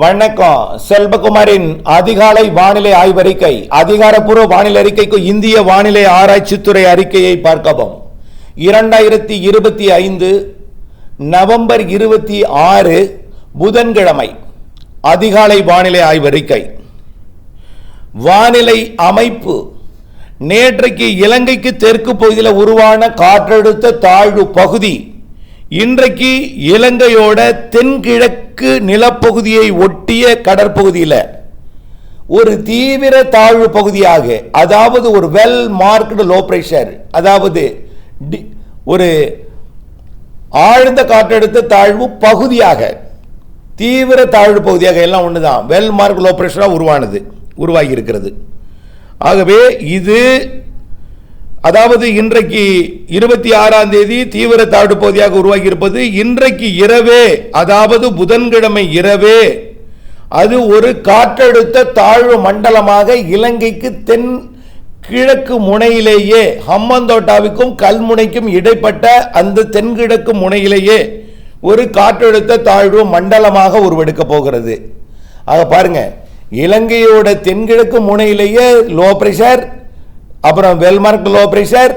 வணக்கம். செல்வகுமாரின் அதிகாலை வானிலை ஆய்வறிக்கை அதிகாரப்பூர்வ வானிலை அறிக்கைக்கு இந்திய வானிலை ஆராய்ச்சித்துறை அறிக்கையை பார்க்கவும். இரண்டாயிரத்தி இருபத்தி ஐந்து நவம்பர் இருபத்தி ஆறு புதன்கிழமை அதிகாலை வானிலை ஆய்வறிக்கை. வானிலை அமைப்பு நேற்றைக்கு இலங்கைக்கு தெற்கு பகுதியில் உருவான காற்றழுத்த தாழ்வு பகுதி இன்றைக்கு இலங்கையோட தென்கிழக்கு நிலப்பகுதியை ஒட்டிய கடற்பகுதியில் ஒரு தீவிர தாழ்வு பகுதியாக அதாவது ஒரு வெல் மார்க்டு லோ பிரஷர் அதாவது டி- ஒரு ஆழ்ந்த காற்றழுத்த தாழ்வு பகுதியாக தீவிர தாழ்வு பகுதியாக எல்லாம் ஒன்று தான் வெல் மார்க் லோ பிரஷராக உருவானது உருவாகி இருக்கிறது ஆகவே இது அதாவது இன்றைக்கு இருபத்தி ஆறாம் தேதி தீவிர தாழ்வு பகுதியாக உருவாகி இருப்பது இன்றைக்கு இரவே அதாவது புதன்கிழமை இரவே. அது ஒரு காற்றழுத்த தாழ்வு மண்டலமாக இலங்கைக்கு தென் கிழக்கு முனையிலேயே ஹம்மந்தோட்டாவுக்கும் கல்முனைக்கும் இடைப்பட்ட அந்த தென்கிழக்கு முனையிலேயே ஒரு காற்றழுத்த தாழ்வு மண்டலமாக உருவெடுக்க போகிறது. ஆக பாருங்க இலங்கையோட தென்கிழக்கு முனையிலேயே லோ பிரஷர் அப்புறம் வெல்மார்க் லோ ப்ரெஷர்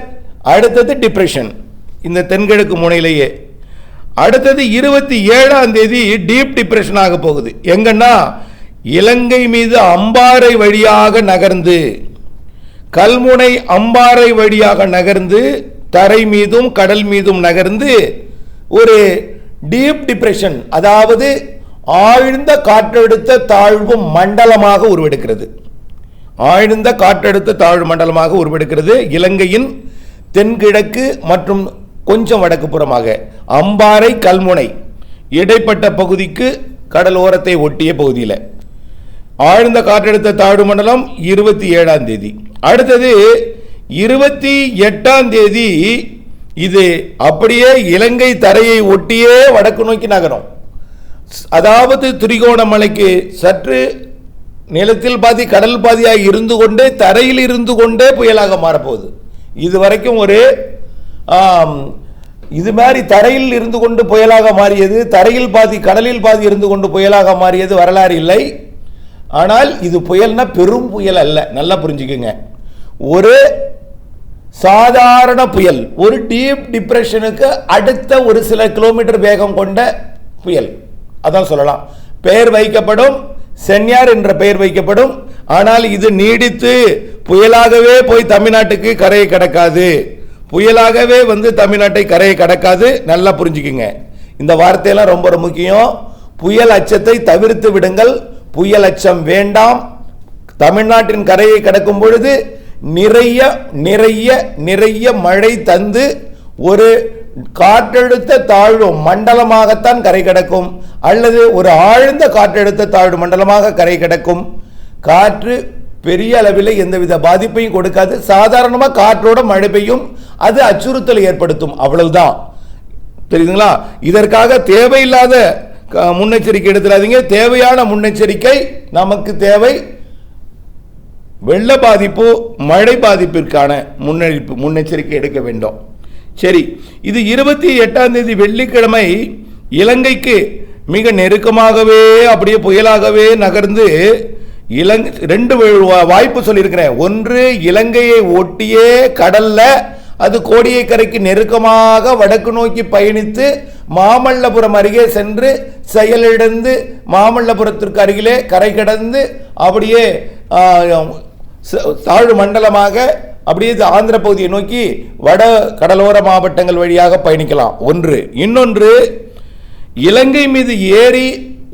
அடுத்தது டிப்ரெஷன் இந்த தென்கிழக்கு முனையிலேயே. அடுத்தது இருபத்தி ஏழாம் தேதி டீப் டிப்ரெஷன் ஆக போகுது. எங்கன்னா இலங்கை மீது அம்பாறை வழியாக நகர்ந்து கல்முனை அம்பாறை வழியாக நகர்ந்து தரை மீதும் கடல் மீதும் நகர்ந்து ஒரு டீப் டிப்ரெஷன் அதாவது ஆழ்ந்த காற்றழுத்த தாழ்வு மண்டலமாக உருவெடுக்கிறது. ஆழ்ந்த காற்றழுத்த தாழ்வு மண்டலமாக உருவெடுக்கிறது. இலங்கையின் தென்கிழக்கு மற்றும் கொஞ்சம் வடக்கு புறமாக அம்பாறை கல்முனை இடைப்பட்ட பகுதிக்கு கடலோரத்தை ஒட்டிய பகுதியில். ஆழ்ந்த காற்றழுத்த தாழ்வு மண்டலம் இருபத்தி ஏழாம் தேதி. அடுத்தது இருபத்தி எட்டாம் தேதி இது அப்படியே இலங்கை தரையை ஒட்டியே வடக்கு நோக்கி நகரும். அதாவது திரிகோணமலைக்கு சற்று நிலத்தில் பாதி கடல் பாதியாக இருந்து கொண்டே தரையில் இருந்து கொண்டே புயலாக மாறப்போகுது. இது வரைக்கும் ஒரு இது மாதிரி தரையில் இருந்து கொண்டு புயலாக மாறியது தரையில் பாதி கடலில் பாதி இருந்து கொண்டு புயலாக மாறியது வரலாறு இல்லை. ஆனால் இது புயல்னா பெரும் புயல் அல்ல. நல்லா புரிஞ்சுக்குங்க. ஒரு சாதாரண புயல் ஒரு டீப் டிப்ரெஷனுக்கு அடுத்த ஒரு சில கிலோமீட்டர் வேகம் கொண்ட புயல். அதான் சொல்லலாம். பெயர் வைக்கப்படும் சென்யார் என்ற பெயர் வைக்கப்படும். ஆனால் இது நீடித்து புயலாகவே போய் தமிழ்நாட்டுக்கு கரையை கடக்காது. புயலாகவே வந்து தமிழ்நாட்டை கரையை கடக்காது. நல்லா புரிஞ்சுக்குங்க. இந்த வார்த்தையெல்லாம் ரொம்ப ரொம்ப முக்கியம். புயல் அச்சத்தை தவிர்த்து விடுங்கள். புயல் அச்சம் வேண்டாம். தமிழ்நாட்டின் கரையை கடக்கும் பொழுது நிறைய நிறைய நிறைய மழை தந்து ஒரு காற்றழுத்த தாழ்வு மண்டலமாகத்தான் கரை கடக்கும். அல்லது ஒரு ஆழ்ந்த காற்றழுத்த தாழ்வு மண்டலமாக கரை கடக்கும். காற்று பெரிய அளவில் எந்தவித பாதிப்பையும் கொடுக்காது. சாதாரணமாக காற்றோட மழை பெய்யும். அது அச்சுறுத்தலை ஏற்படுத்தும். அவ்வளவுதான். தெரியுதுங்களா? இதற்காக தேவையில்லாத முன்னெச்சரிக்கை எடுத்துடாதீங்க. தேவையான முன்னெச்சரிக்கை நமக்கு தேவை. வெள்ள பாதிப்பு மழை பாதிப்பிற்கான முன்னெடுப்பு முன்னெச்சரிக்கை எடுக்க வேண்டும். சரி இது இருபத்தி எட்டாம் தேதி வெள்ளிக்கிழமை இலங்கைக்கு மிக நெருக்கமாகவே அப்படியே புயலாகவே நகர்ந்து இலங் ரெண்டு வா- வாய்ப்பு சொல்லியிருக்கிறேன். ஒன்று இலங்கையை ஒட்டியே கடல்ல அது கோடியக்கரைக்கு நெருக்கமாக வடக்கு நோக்கி பயணித்து மாமல்லபுரம் அருகே சென்று செயலிழந்து மாமல்லபுரத்திற்கு அருகிலே கரை கடந்து அப்படியே ச- தாழ்வு மண்டலமாக அப்படியே இது ஆந்திர பகுதியை நோக்கி வட கடலோர மாவட்டங்கள் வழியாக பயணிக்கலாம். ஒன்று. இன்னொன்று இலங்கை மீது ஏறி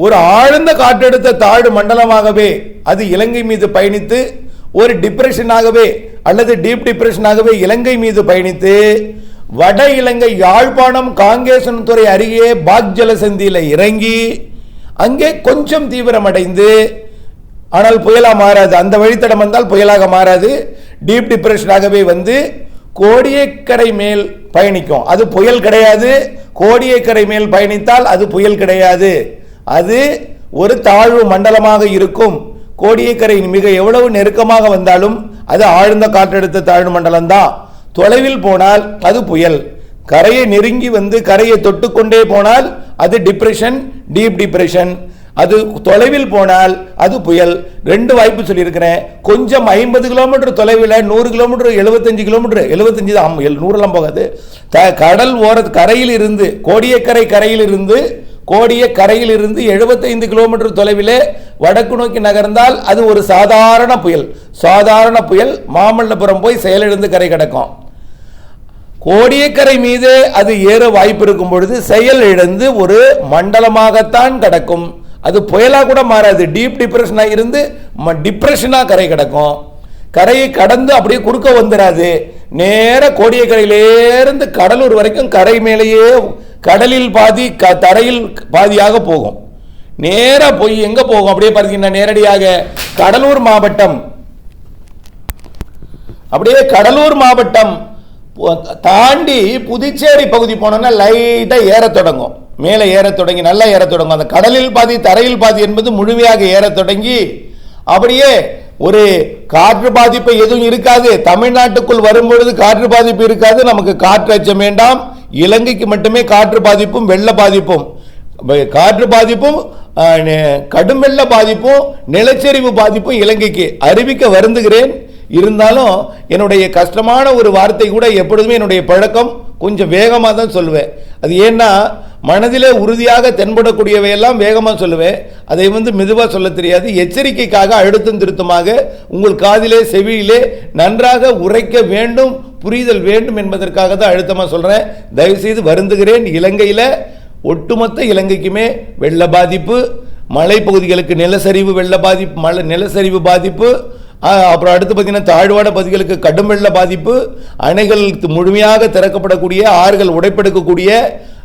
ஒரு ஆழ்ந்த காற்றழுத்த தாழ்வு மண்டலமாகவே அது இலங்கை மீது பயணித்து ஒரு டிப்ரெஷனாகவே அல்லது டீப் டிப்ரெஷனாகவே இலங்கை மீது பயணித்து வட இலங்கை யாழ்ப்பாணம் காங்கேசன்துறை அருகே பாக் ஜலசந்தியில் இறங்கி அங்கே கொஞ்சம் தீவிரமடைந்து ஆனால் புயலாக மாறாது. அந்த வழித்தடம் வந்தால் புயலாக மாறாது. டீப் டிப்ரெஷனாகவே வந்து கோடியக்கரை மேல் பயணிக்கும். அது புயல் கிடையாது. கோடியக்கரை மேல் பயணித்தால் அது புயல் கிடையாது. அது ஒரு தாழ்வு மண்டலமாக இருக்கும். கோடியக்கரை மிக எவ்வளவு நெருக்கமாக வந்தாலும் அது ஆழ்ந்த காற்றழுத்த தாழ்வு மண்டலம் தான் தொலைவில் போனால் அது புயல். கரையை நெருங்கி வந்து கரையை தொட்டுக்கொண்டே போனால் அது டிப்ரெஷன் டீப் டிப்ரெஷன் அது தொலைவில் போனால் அது புயல். ரெண்டு வாய்ப்பு சொல்லியிருக்கிறேன். கொஞ்சம் ஐம்பது கிலோமீட்டர் தொலைவில் நூறு கிலோமீட்டர் எழுபத்தஞ்சு கிலோமீட்டர் எழுபத்தஞ்சு தான் எல் நூறெல்லாம் போகாது. த கடல் ஓர கரையில் இருந்து கோடியக்கரை கரையில் இருந்து கோடிய கரையில் இருந்து எழுபத்தைந்து கிலோமீட்டர் தொலைவிலே வடக்கு நோக்கி நகர்ந்தால் அது ஒரு சாதாரண புயல். சாதாரண புயல் மாமல்லபுரம் போய் செயலிழந்து கரை கிடக்கும். கோடியக்கரை மீது அது ஏற வாய்ப்பு இருக்கும் பொழுது செயல் இழந்து ஒரு மண்டலமாகத்தான் கிடக்கும். அது புயலாக கூட மாறாது. டீப் டிப்ரெஷனாக இருந்து டிப்ரெஷனாக கரை கிடக்கும். கரையை கடந்து அப்படியே குறுக்க வந்துடாது நேர கோடியக்கரையிலேருந்து கடலூர் வரைக்கும் கரை மேலேயே கடலில் பாதி க தரையில் பாதியாக போகும். நேராக போய் எங்கே போகும்? அப்படியே பார்த்தீங்கன்னா நேரடியாக கடலூர் மாவட்டம். அப்படியே கடலூர் மாவட்டம் தாண்டி புதுச்சேரி பகுதி போனோன்னா லைட்டாக ஏறத் தொடங்கும். மேலே ஏறத் தொடங்கி நல்லா ஏறத் தொடங்கும். அந்த கடலில் பாதி தரையில் பாதி என்பது முழுமையாக ஏறத் தொடங்கி அப்படியே ஒரு காற்று பாதிப்பு எதுவும் இருக்காது. தமிழ்நாட்டுக்குள் வரும்பொழுது காற்று பாதிப்பு இருக்காது. நமக்கு காற்று அச்சம் வேண்டாம். இலங்கைக்கு மட்டுமே காற்று பாதிப்பும் வெள்ள பாதிப்பும். காற்று பாதிப்பும் கடும் வெள்ள பாதிப்பும் நிலச்சரிவு பாதிப்பும் இலங்கைக்கு அறிவிக்க வருந்துகிறேன். இருந்தாலும் என்னுடைய கஷ்டமான ஒரு வார்த்தை கூட எப்பொழுதுமே என்னுடைய பழக்கம். கொஞ்சம் வேகமாக தான் சொல்லுவேன். அது ஏன்னா மனதிலே உறுதியாக தென்படக்கூடியவையெல்லாம் வேகமாக சொல்லுவேன். அதை வந்து மெதுவாக சொல்ல தெரியாது. எச்சரிக்கைக்காக அழுத்தம் திருத்தமாக உங்கள் காதிலே செவியிலே நன்றாக உரைக்க வேண்டும் புரிதல் வேண்டும் என்பதற்காக தான் அழுத்தமாக சொல்கிறேன் தயவுசெய்து வருந்துகிறேன். இலங்கையில் ஒட்டுமொத்த இலங்கைக்குமே வெள்ள பாதிப்பு மலைப்பகுதிகளுக்கு நிலச்சரிவு வெள்ள பாதிப்பு மலை நிலச்சரிவு பாதிப்பு அப்புறம் அடுத்து பார்த்தீங்கன்னா தாழ்வான பகுதிகளுக்கு கடும் வெள்ள பாதிப்பு அணைகள் முழுமையாக திறக்கப்படக்கூடிய ஆறுகள் உடைப்பெடுக்கக்கூடிய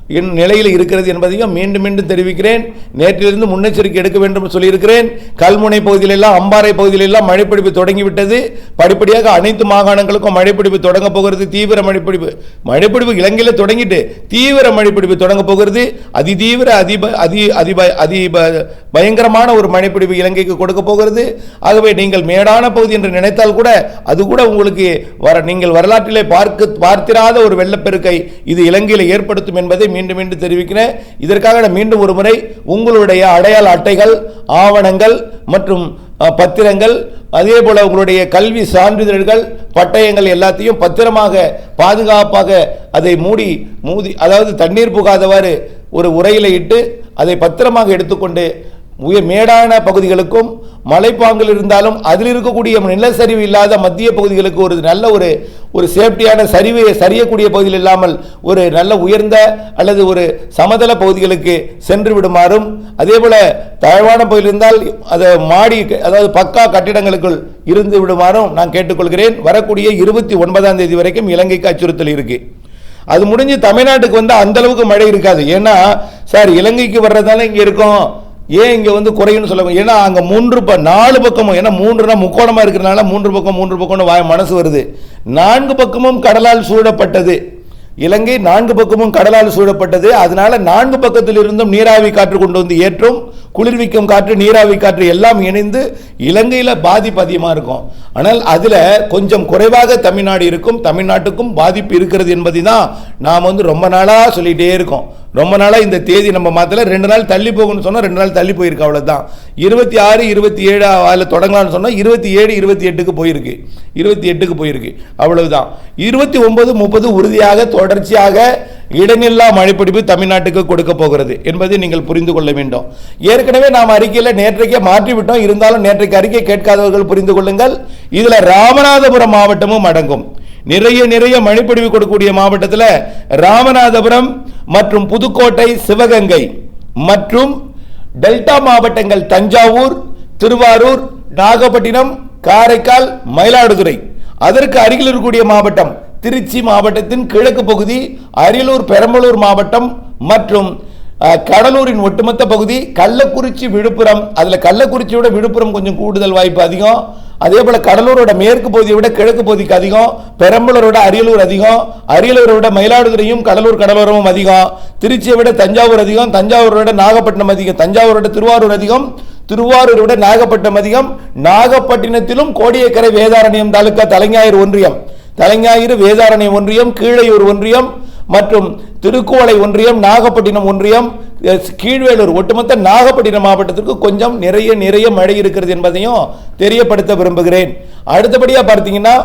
என் நிலையில் இருக்கிறது என்பதையும் மீண்டும் மீண்டும் தெரிவிக்கிறேன். நேற்றிலிருந்து முன்னெச்சரிக்கை எடுக்க வேண்டும் என்று சொல்லியிருக்கிறேன். கல்முனை பகுதியிலெல்லாம் அம்பாறை பகுதியிலெல்லாம் மழைப்பிடிப்பு தொடங்கிவிட்டது. படிப்படியாக அனைத்து மாகாணங்களுக்கும் மழைப்பிடிப்பு தொடங்க போகிறது. தீவிர மழைப்பிடிப்பு மழைப்பிடிப்பு இலங்கையில் தொடங்கிட்டு தீவிர மழைப்பிடிப்பு தொடங்க போகிறது. அதிதீவிர அதிப அதி அதிப அதி ப- பயங்கரமான ஒரு மழைப்பிடிப்பு இலங்கைக்கு கொடுக்க போகிறது. ஆகவே நீங்கள் மேடான பகுதி என்று நினைத்தால் கூட அது கூட உங்களுக்கு வர நீங்கள் வரலாற்றிலே பார்க்க பார்த்திராத ஒரு வெள்ளப்பெருக்கை இது இலங்கையில் ஏற்படுத்தும் என்பதை மீண்டும் மீண்டும் தெரிவிக்கிறேன். இதற்காக நான் மீண்டும் ஒரு முறை உங்களுடைய அடையாள அட்டைகள் ஆவணங்கள் மற்றும் பத்திரங்கள் அதே போல உங்களுடைய கல்வி சான்றிதழ்கள் பட்டயங்கள் எல்லாத்தையும் பத்திரமாக பாதுகாப்பாக அதை மூடி மூதி அதாவது தண்ணீர் புகாதவாறு ஒரு உரையில இட்டு அதை பத்திரமாக எடுத்துக்கொண்டு உயர் மேடான பகுதிகளுக்கும் மலைப்பாங்கில் இருந்தாலும் அதில் இருக்கக்கூடிய நிலச்சரிவு இல்லாத மத்திய பகுதிகளுக்கு ஒரு நல்ல ஒரு ஒரு சேஃப்டியான சரிவு சரியக்கூடிய பகுதியில் இல்லாமல் ஒரு நல்ல உயர்ந்த அல்லது ஒரு சமதள பகுதிகளுக்கு சென்று விடுமாறும். அதே போல் தாழ்வான பகுதியில் இருந்தால் அதை மாடி அதாவது பக்கா கட்டிடங்களுக்குள் இருந்து விடுமாறும் நான் கேட்டுக்கொள்கிறேன். வரக்கூடிய இருபத்தி ஒன்பதாம் தேதி வரைக்கும் இலங்கைக்கு அச்சுறுத்தல் இருக்கு. அது முடிஞ்சு தமிழ்நாட்டுக்கு வந்து அந்தளவுக்கு மழை இருக்காது. ஏன்னா சார் இலங்கைக்கு வர்றதால இங்கே இருக்கோம். ஏன் இங்கே வந்து குறையும்னு சொல்ல ஏன்னா அங்கே மூன்று ப நாலு பக்கமும் ஏன்னா மூன்றுனா முக்கோணமாக இருக்கிறனால மூன்று பக்கம் மூன்று பக்கம்னு வாய் மனசு வருது. நான்கு பக்கமும் கடலால் சூழப்பட்டது. இலங்கை நான்கு பக்கமும் கடலால் சூழப்பட்டது. அதனால நான்கு பக்கத்தில் இருந்தும் நீராவி காற்று கொண்டு வந்து ஏற்றும். குளிர்விக்கும் காற்று நீராவி காற்று எல்லாம் இணைந்து இலங்கையில் பாதிப்பு அதிகமாக இருக்கும். ஆனால் அதில் கொஞ்சம் குறைவாக தமிழ்நாடு இருக்கும். தமிழ்நாட்டுக்கும் பாதிப்பு இருக்கிறது என்பதை தான் நாம் வந்து ரொம்ப நாளாக சொல்லிகிட்டே இருக்கோம். ரொம்ப நாளாக இந்த தேதி நம்ம மாத்தல. ரெண்டு நாள் தள்ளி போகணும்னு சொன்னால் ரெண்டு நாள் தள்ளி போயிருக்கு அவ்வளோதான் இருபத்தி ஆறு இருபத்தி ஏழு அதில் தொடங்கலாம்னு சொன்னால் இருபத்தி ஏழு இருபத்தி எட்டுக்கு போயிருக்கு. இருபத்தி எட்டுக்கு போயிருக்கு. அவ்வளவுதான். இருபத்தி ஒன்பது முப்பது உறுதியாக தொடர்ச்சியாக இடைநில்லா மழைப்பிடிப்பு தமிழ்நாட்டுக்கு கொடுக்க போகிறது என்பதை நீங்கள் புரிந்து கொள்ள வேண்டும். ஏற்கனவே நாம் அறிக்கையில் நேற்றைக்கே மாற்றி விட்டோம் இருந்தாலும் நேற்றைக்கு அறிக்கை கேட்காதவர்கள் புரிந்து கொள்ளுங்கள். இதில் ராமநாதபுரம் மாவட்டமும் அடங்கும். நிறைய நிறைய மழைப்பொழிவு கொடுக்கக்கூடிய மாவட்டத்தில் ராமநாதபுரம் மற்றும் புதுக்கோட்டை சிவகங்கை மற்றும் டெல்டா மாவட்டங்கள் தஞ்சாவூர் திருவாரூர் நாகப்பட்டினம் காரைக்கால் மயிலாடுதுறை. அதற்கு அருகில் இருக்கக்கூடிய மாவட்டம் திருச்சி மாவட்டத்தின் கிழக்கு பகுதி அரியலூர் பெரம்பலூர் மாவட்டம் மற்றும் கடலூரின் ஒட்டுமொத்த பகுதி கள்ளக்குறிச்சி விழுப்புரம். அதில் கள்ளக்குறிச்சியோட விழுப்புரம் கொஞ்சம் கூடுதல் வாய்ப்பு அதிகம். அதே போல் கடலூரோட மேற்கு பகுதியை விட கிழக்கு பகுதிக்கு அதிகம். பெரம்பலூரோட அரியலூர் அதிகம். அரியலூரை விட மயிலாடுதுறையும் கடலூர் கடலோரமும் அதிகம். திருச்சியை விட தஞ்சாவூர் அதிகம். தஞ்சாவூரை விட நாகப்பட்டினம் அதிகம். தஞ்சாவூரோட திருவாரூர் அதிகம். திருவாரூரை விட நாகப்பட்டினம் அதிகம். நாகப்பட்டினத்திலும் கோடியக்கரை வேதாரண்யம் தாலுக்கா தலைஞாயிறு ஒன்றியம். தலைஞாயிறு வேதாரண்யம் ஒன்றியம் கீழையூர் ஒன்றியம் மற்றும் திருக்குவளை ஒன்றியம் நாகப்பட்டினம் ஒன்றியம் கீழ்வேலூர் ஒட்டுமொத்த நாகப்பட்டினம் மாவட்டத்திற்கு கொஞ்சம் நிறைய நிறைய மழை இருக்கிறது என்பதையும் தெரியப்படுத்த விரும்புகிறேன். அடுத்தபடியாக பார்த்தீங்கன்னா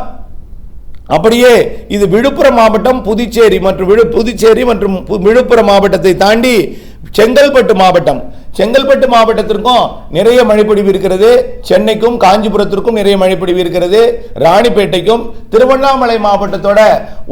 அப்படியே இது விழுப்புரம் மாவட்டம் புதுச்சேரி மற்றும் விழு புதுச்சேரி மற்றும் பு- விழுப்புரம் மாவட்டத்தை தாண்டி செங்கல்பட்டு மாவட்டம். செங்கல்பட்டு மாவட்டத்திற்கும் நிறைய மழைப்பொழிவு இருக்கிறது. சென்னைக்கும் காஞ்சிபுரத்திற்கும் நிறைய மழைப்பொழிவு இருக்கிறது. ராணிப்பேட்டைக்கும் திருவண்ணாமலை மாவட்டத்தோட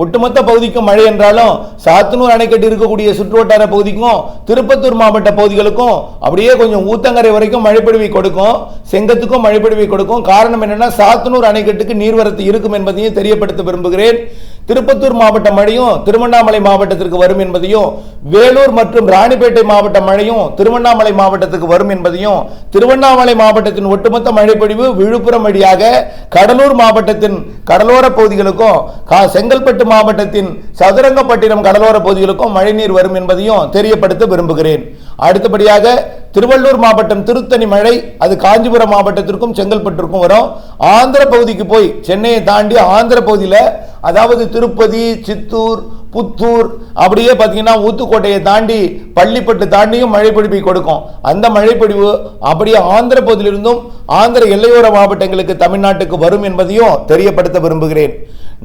ஒட்டுமொத்த பகுதிக்கும் மழை என்றாலும் சாத்தனூர் அணைக்கட்டு இருக்கக்கூடிய சுற்றுவட்டார பகுதிக்கும் திருப்பத்தூர் மாவட்ட பகுதிகளுக்கும் அப்படியே கொஞ்சம் ஊத்தங்கரை வரைக்கும் மழைப்பொழிவை கொடுக்கும். செங்கத்துக்கும் மழைப்பொழிவை கொடுக்கும். காரணம் என்னன்னா சாத்தனூர் அணைக்கட்டுக்கு நீர்வரத்து இருக்கும் என்பதையும் தெரியப்படுத்த விரும்புகிறேன். திருப்பத்தூர் மாவட்ட மழையும் திருவண்ணாமலை மாவட்டத்திற்கு வரும் என்பதையும் வேலூர் மற்றும் ராணிப்பேட்டை மாவட்ட மழையும் திருவண்ணாமலை மாவட்டத்துக்கு வரும் என்பதையும் திருவண்ணாமலை மாவட்டத்தின் ஒட்டுமொத்த மழைப்பொழிவு விழுப்புரம் வழியாக கடலூர் மாவட்டத்தின் கடலோர பகுதிகளுக்கும் கா- செங்கல்பட்டு மாவட்டத்தின் சதுரங்கப்பட்டினம் கடலோர பகுதிகளுக்கும் மழைநீர் வரும் என்பதையும் தெரியப்படுத்த விரும்புகிறேன். அடுத்தபடியாக திருவள்ளூர் மாவட்டம் திருத்தணி மழை அது காஞ்சிபுரம் மாவட்டத்திற்கும் செங்கல்பட்டிற்கும் வரும். ஆந்திர பகுதிக்கு போய் சென்னையை தாண்டி ஆந்திர பகுதியில் அதாவது திருப்பதி சித்தூர் புத்தூர் அப்படியே பார்த்தீங்கன்னா ஊத்துக்கோட்டையை தாண்டி பள்ளிப்பட்டு தாண்டியும் மழைப்பொழிவை கொடுக்கும். அந்த மழைப்பொழிவு அப்படியே ஆந்திர பகுதியிலிருந்தும் ஆந்திர எல்லையோர மாவட்டங்களுக்கு தமிழ்நாட்டுக்கு வரும் என்பதையும் தெரியப்படுத்த விரும்புகிறேன்.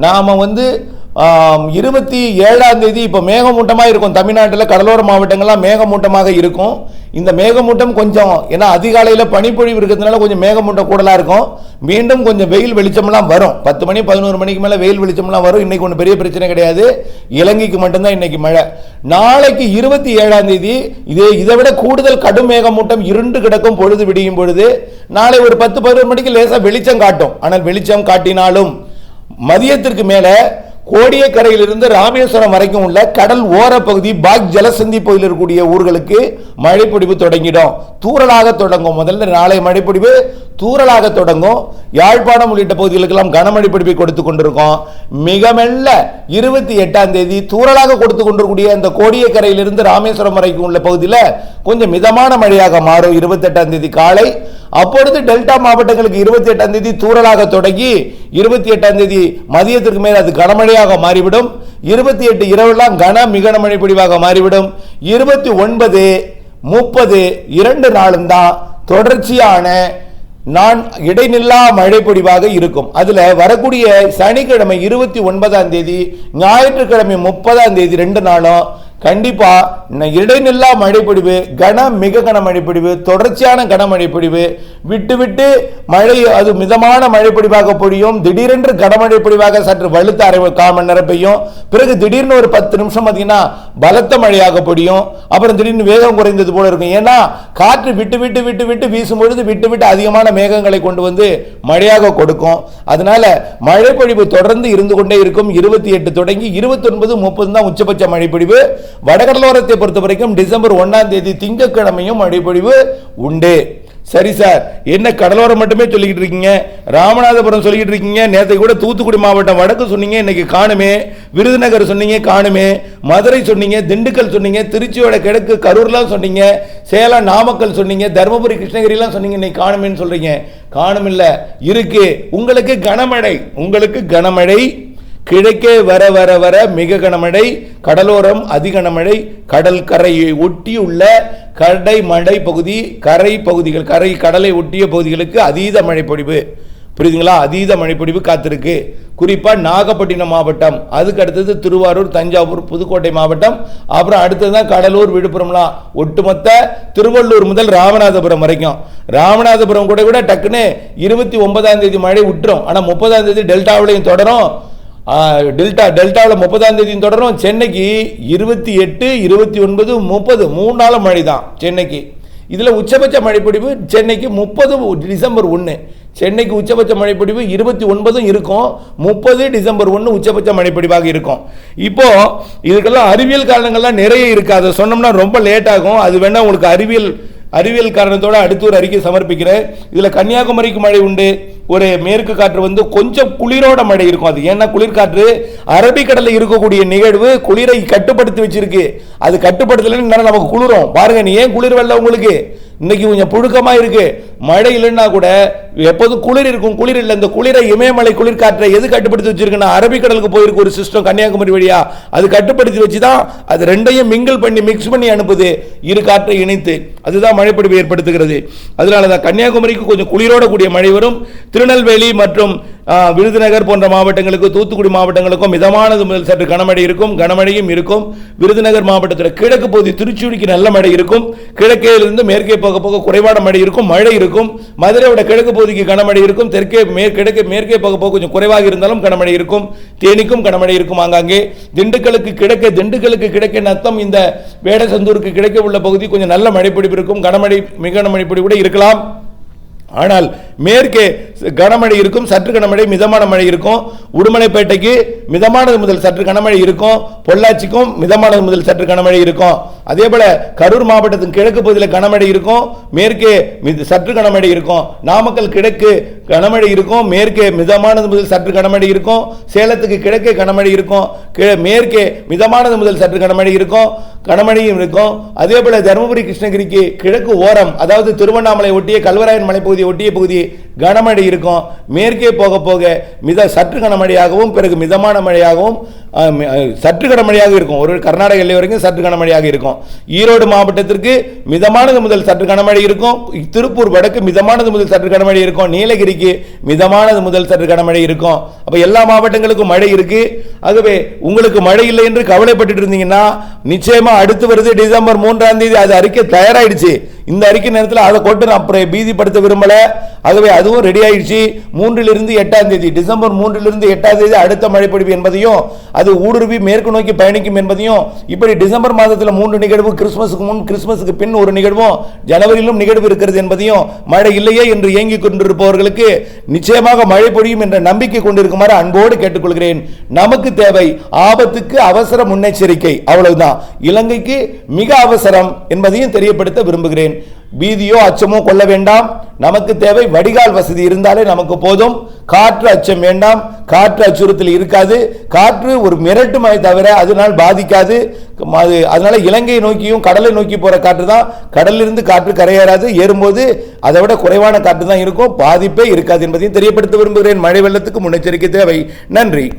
நாம் வந்து இருபத்தி ஏழாம் தேதி இப்போ மேகமூட்டமாக இருக்கும். தமிழ்நாட்டில் கடலோர மாவட்டங்கள்லாம் மேகமூட்டமாக இருக்கும். இந்த மேகமூட்டம் கொஞ்சம் ஏன்னா அதிகாலையில் பனிப்பொழிவு இருக்கிறதுனால கொஞ்சம் மேகமூட்டம் கூடலாக இருக்கும். மீண்டும் கொஞ்சம் வெயில் வெளிச்சம்லாம் வரும். பத்து மணி பதினோரு மணிக்கு மேலே வெயில் வெளிச்சம்லாம் வரும். இன்றைக்கி ஒன்றும் பெரிய பிரச்சனை கிடையாது. இலங்கைக்கு மட்டும்தான் இன்றைக்கி மழை. நாளைக்கு இருபத்தி ஏழாம் தேதி இதே இதை விட கூடுதல் கடும் மேகமூட்டம் இருண்டு கிடக்கும் பொழுது விடியும் பொழுது நாளை ஒரு பத்து பதினோரு மணிக்கு லேசாக வெளிச்சம் காட்டும். ஆனால் வெளிச்சம் காட்டினாலும் மதியத்திற்கு மேலே கோடியக்கரையிலிருந்து ராமேஸ்வரம் வரைக்கும் உள்ள கடல் ஓர பகுதி பாக் ஜலசந்தி பகுதியில் இருக்கக்கூடிய ஊர்களுக்கு மழைப்பொழிவு தொடங்கிடும். தூரலாக தொடங்கும் முதல்ல நாளை மழைப்பொடிவு தூறலாக தொடங்கும். யாழ்ப்பாணம் உள்ளிட்ட பகுதிகளுக்கெல்லாம் கனமழை பிடிப்பை கொடுத்து கொண்டிருக்கோம். மிக மெல்ல இருபத்தி எட்டாம் தேதி தூரலாக கொடுத்து கொண்டிருக்கூடிய அந்த கோடியக்கரையிலிருந்து ராமேஸ்வரம் வரைக்கும் உள்ள பகுதியில் கொஞ்சம் மிதமான மழையாக மாறும். இருபத்தெட்டாம் தேதி காலை. அப்பொழுது டெல்டா மாவட்டங்களுக்கு இருபத்தி எட்டாம் தேதி தூரலாக தொடங்கி இருபத்தி எட்டாம் தேதி மதியத்திற்கு மேல் அது கனமழையாக மாறிவிடும். இருபத்தி எட்டு இரவெல்லாம் கன மிக மழை பிடிவாக மாறிவிடும். இருபத்தி ஒன்பது முப்பது இரண்டு நாளும் தான் தொடர்ச்சியான நான் இடைநில்லா மழை பொழிவாக இருக்கும். அதில் வரக்கூடிய சனிக்கிழமை இருபத்தி ஒன்பதாம் தேதி ஞாயிற்றுக்கிழமை முப்பதாம் தேதி ரெண்டு நாளும் கண்டிப்பா இடைநில்லா மழைப்பொழிவு கன மிக கன மழைப்பொழிவு தொடர்ச்சியான கனமழை பொழிவு விட்டு விட்டு மழை அது மிதமான மழைப்பொழிவாக பொழியும் திடீரென்று கனமழை பொழிவாக சற்று வலுத்த அரை கால் மணி நேரம் பெய்யும். பிறகு திடீர்னு ஒரு பத்து நிமிஷம் பார்த்தீங்கன்னா பலத்த மழையாக பொடியும் அப்புறம் திடீர்னு வேகம் குறைந்தது போல இருக்கும். ஏன்னா காற்று விட்டு விட்டு விட்டு விட்டு வீசும் பொழுது விட்டு விட்டு அதிகமான மேகங்களை கொண்டு வந்து மழையாக கொடுக்கும். அதனால மழைப்பொழிவு தொடர்ந்து இருந்து கொண்டே இருக்கும். இருபத்தி எட்டு தொடங்கி இருபத்தி ஒன்பது முப்பது தான் உச்சபட்ச மழைப்பொழிவு. வடகடலோரத்தை பொறுத்த வரைக்கும் டிசம்பர் ஒன்றாம் தேதி திங்கட்கிழமையும் மழைப்பொழிவு உண்டு. சரி சார் என்ன கடலோரம் மட்டுமே சொல்லிக்கிட்டு இருக்கீங்க? ராமநாதபுரம் சொல்லிக்கிட்டு இருக்கீங்க. நேற்று கூட தூத்துக்குடி மாவட்டம் வடக்கு சொன்னீங்க இன்னைக்கு காணுமே. விருதுநகர் சொன்னீங்க காணுமே. மதுரை சொன்னீங்க திண்டுக்கல் சொன்னீங்க திருச்சியோட கிழக்கு கரூர்லாம் சொன்னீங்க சேலம் நாமக்கல் சொன்னீங்க தருமபுரி கிருஷ்ணகிரிலாம் சொன்னீங்க இன்னைக்கு காணுமேன்னு சொல்கிறீங்க காணுமில்ல. இருக்கு. உங்களுக்கு கனமழை. உங்களுக்கு கனமழை. கிழக்கே வர வர வர மிக கனமழை கடலோரம் அதி கனமழை கடல் கரையை ஒட்டி உள்ள கடை மழை பகுதி கரை பகுதிகள் கரை கடலை ஒட்டிய பகுதிகளுக்கு அதீத மழைப்பொடிவு புரியுதுங்களா? அதீத மழைப்பொழிவு காத்திருக்கு. குறிப்பாக நாகப்பட்டினம் மாவட்டம் அதுக்கு அடுத்தது திருவாரூர் தஞ்சாவூர் புதுக்கோட்டை மாவட்டம் அப்புறம் அடுத்தது தான் கடலூர் விழுப்புரம்லாம். ஒட்டுமொத்த திருவள்ளூர் முதல் ராமநாதபுரம் வரைக்கும். ராமநாதபுரம் கூட கூட டக்குன்னு இருபத்தி ஒன்பதாம் தேதி மழை விட்டுரும் ஆனால் முப்பதாம் தேதி டெல்டாவிலையும் தொடரும். டெல்டா டெல்டாவில் முப்பதாம் தேதியும் தொடரும். சென்னைக்கு இருபத்தி எட்டு இருபத்தி ஒன்பது முப்பது. மூணு மழை தான் சென்னைக்கு. இதில் உச்சபட்ச மழைப்பொழிவு சென்னைக்கு முப்பது டிசம்பர் ஒன்று சென்னைக்கு உச்சபட்ச மழைப்பொழிவு இருபத்தி ஒன்பதும் இருக்கும். முப்பது டிசம்பர் ஒன்று உச்சபட்ச மழைப்பொழிவாக இருக்கும். இப்போது இதுக்கெல்லாம் அறிவியல் காரணங்கள்லாம் நிறைய இருக்குது அதை சொன்னோம்னா ரொம்ப லேட் ஆகும். அது வேணால் உங்களுக்கு அறிவியல் அறிவியல் காரணத்தோடு அடுத்து ஒரு அறிக்கை சமர்ப்பிக்கிறேன். இதில் கன்னியாகுமரிக்கு மழை உண்டு. ஒரு மேற்கு காற்று வந்து கொஞ்சம் குளிரோட மழை இருக்கும். அது ஏன்னா குளிர்காற்று அரபிக்கடலில் இருக்கக்கூடிய நிகழ்வு குளிரை கட்டுப்படுத்தி வச்சிருக்கு. அது கட்டுப்படுத்தலைன்னு நமக்கு குளிரும். பாருங்க நீ ஏன் குளிர் வரல உங்களுக்கு? இன்னைக்கு கொஞ்சம் புழுக்கமாக இருக்கு. மழை இல்லைன்னா கூட எப்போதும் குளிர் இருக்கும் குளிர் இல்லை. இந்த குளிரை இமயமலை குளிர் காற்றை எது கட்டுப்படுத்தி வச்சிருக்குன்னா அரபிக்கடலுக்கு போயிருக்கு ஒரு சிஸ்டம் கன்னியாகுமரி வழியா. அது கட்டுப்படுத்தி வச்சு தான் அது ரெண்டையும் மிங்கிள் பண்ணி மிக்ஸ் பண்ணி அனுப்புது. இரு காற்றை இணைத்து. அதுதான் மழைப்பொழிவு ஏற்படுத்துகிறது. அதனால தான் கன்னியாகுமரிக்கு கொஞ்சம் குளிரோட கூடிய மழை வரும். திருநெல்வேலி மற்றும் விருதுநகர் போன்ற மாவட்டங்களுக்கு தூத்துக்குடி மாவட்டங்களுக்கும் மிதமானது முதல் சற்று கனமழை இருக்கும். கனமழையும் இருக்கும். விருதுநகர் மாவட்டத்தில் கிழக்கு பகுதி திருச்சூடிக்கு நல்ல மழை இருக்கும். கிழக்கேலிருந்து மேற்கே போக போக குறைவான மழை இருக்கும். மழை இருக்கும். மதுரையோட கிழக்கு பகுதிக்கு கனமழை இருக்கும். தெற்கே மேற் கிழக்கே மேற்கே போக போக கொஞ்சம் குறைவாக இருந்தாலும் கனமழை இருக்கும். தேனிக்கும் கனமழை இருக்கும் ஆங்காங்கே. திண்டுக்கலுக்கு கிடைக்க திண்டுக்கலுக்கு கிழக்கே நத்தம் இந்த வேடசந்தூருக்கு கிழக்கே உள்ள பகுதி கொஞ்சம் நல்ல மழைப்பிடிப்பு இருக்கும். கனமழை மிக கனமழைப்பிடி கூட இருக்கலாம். ஆனால் மேற்கே கனமழை இருக்கும் சற்று கனமழை மிதமான மழை இருக்கும். உடுமலைப்பேட்டைக்கு மிதமானது முதல் சற்று கனமழை இருக்கும். பொள்ளாச்சிக்கும் மிதமானது முதல் சற்று கனமழை இருக்கும். அதே போல கரூர் மாவட்டத்தின் கிழக்கு பகுதியில் கனமழை இருக்கும் மேற்கே சற்று கனமழை இருக்கும். நாமக்கல் கிழக்கு கனமழை இருக்கும் மேற்கே மிதமானது முதல் சற்று கனமழை இருக்கும். சேலத்துக்கு கிழக்கே கனமழை இருக்கும் மேற்கே மிதமானது முதல் சற்று கனமழை இருக்கும் கனமழையும் இருக்கும். அதே போல தருமபுரி கிருஷ்ணகிரிக்கு கிழக்கு ஓரம் அதாவது திருவண்ணாமலை ஒட்டிய கல்வராயன் மலைப்பகுதியை ஒட்டிய பகுதி கனமழை இருக்கும். மேற்கே போக போக மித சற்று கனமழையாகவும் பிறகு மிதமான மழையாகவும் சற்று கனமழையாக இருக்கும். ஒரு கர்நாடக எல்லை வரைக்கும் சற்று கனமழையாக இருக்கும். ஈரோடு மாவட்டத்திற்கு மிதமானது முதல் சற்று கனமழை இருக்கும். திருப்பூர் வடக்கு மிதமானது முதல் சற்று கனமழை இருக்கும். நீலகிரிக்கு மிதமானது முதல் சற்று கனமழை இருக்கும். அப்போ எல்லா மாவட்டங்களுக்கும் மழை இருக்கு. ஆகவே உங்களுக்கு மழை இல்லை என்று கவலைப்பட்டுட்டு இருந்தீங்கன்னா நிச்சயமா அடுத்து வருது டிசம்பர் மூன்றாம் தேதி. அது அறிக்கை தயாராயிடுச்சு. இந்த அறிக்கை நேரத்தில் அதை கொண்டு நான் அப்புறம் பீதிப்படுத்த விரும்பல. ஆகவே அதுவும் ரெடி ஆயிடுச்சு. மூன்றிலிருந்து எட்டாம் தேதி டிசம்பர் மூன்றிலிருந்து எட்டாம் தேதி அடுத்த மழைப்பொழிவு என்பதையும் அது ஊடுருவி மேற்கு நோக்கி பயணிக்கும் என்பதையும் இப்படி டிசம்பர் மாதத்தில் மூன்று நிகழ்வு கிறிஸ்மஸுக்கு முன் கிறிஸ்மஸுக்கு பின் ஒரு நிகழ்வும் ஜனவரியிலும் நிகழ்வு இருக்கிறது என்பதையும் மழை இல்லையே என்று இயங்கிக் கொண்டிருப்பவர்களுக்கு நிச்சயமாக மழை பொழியும் என்ற நம்பிக்கை கொண்டிருக்குமாறு அன்போடு கேட்டுக்கொள்கிறேன். நமக்கு தேவை ஆபத்துக்கு அவசர முன்னெச்சரிக்கை. அவ்வளவுதான். இலங்கைக்கு மிக அவசரம் என்பதையும் தெரியப்படுத்த விரும்புகிறேன். பீதியோ அச்சமோ கொள்ள வேண்டாம். நமக்கு தேவை வடிகால் வசதி இருந்தாலே நமக்கு போதும். காற்று அச்சம் வேண்டாம். காற்று அச்சுறுத்தல் இருக்காது. காற்று ஒரு மிரட்டுமை தவிர அதனால் பாதிக்காது. அது அதனால இலங்கையை நோக்கியும் கடலை நோக்கி போற காற்று தான். கடலிருந்து காற்று கரையேறாது. ஏறும்போது அதை விட குறைவான காற்று தான் இருக்கும். பாதிப்பே இருக்காது என்பதையும் தெரியப்படுத்த விரும்புகிறேன். மழை வெள்ளத்துக்கு முன்னெச்சரிக்கை தேவை. நன்றி.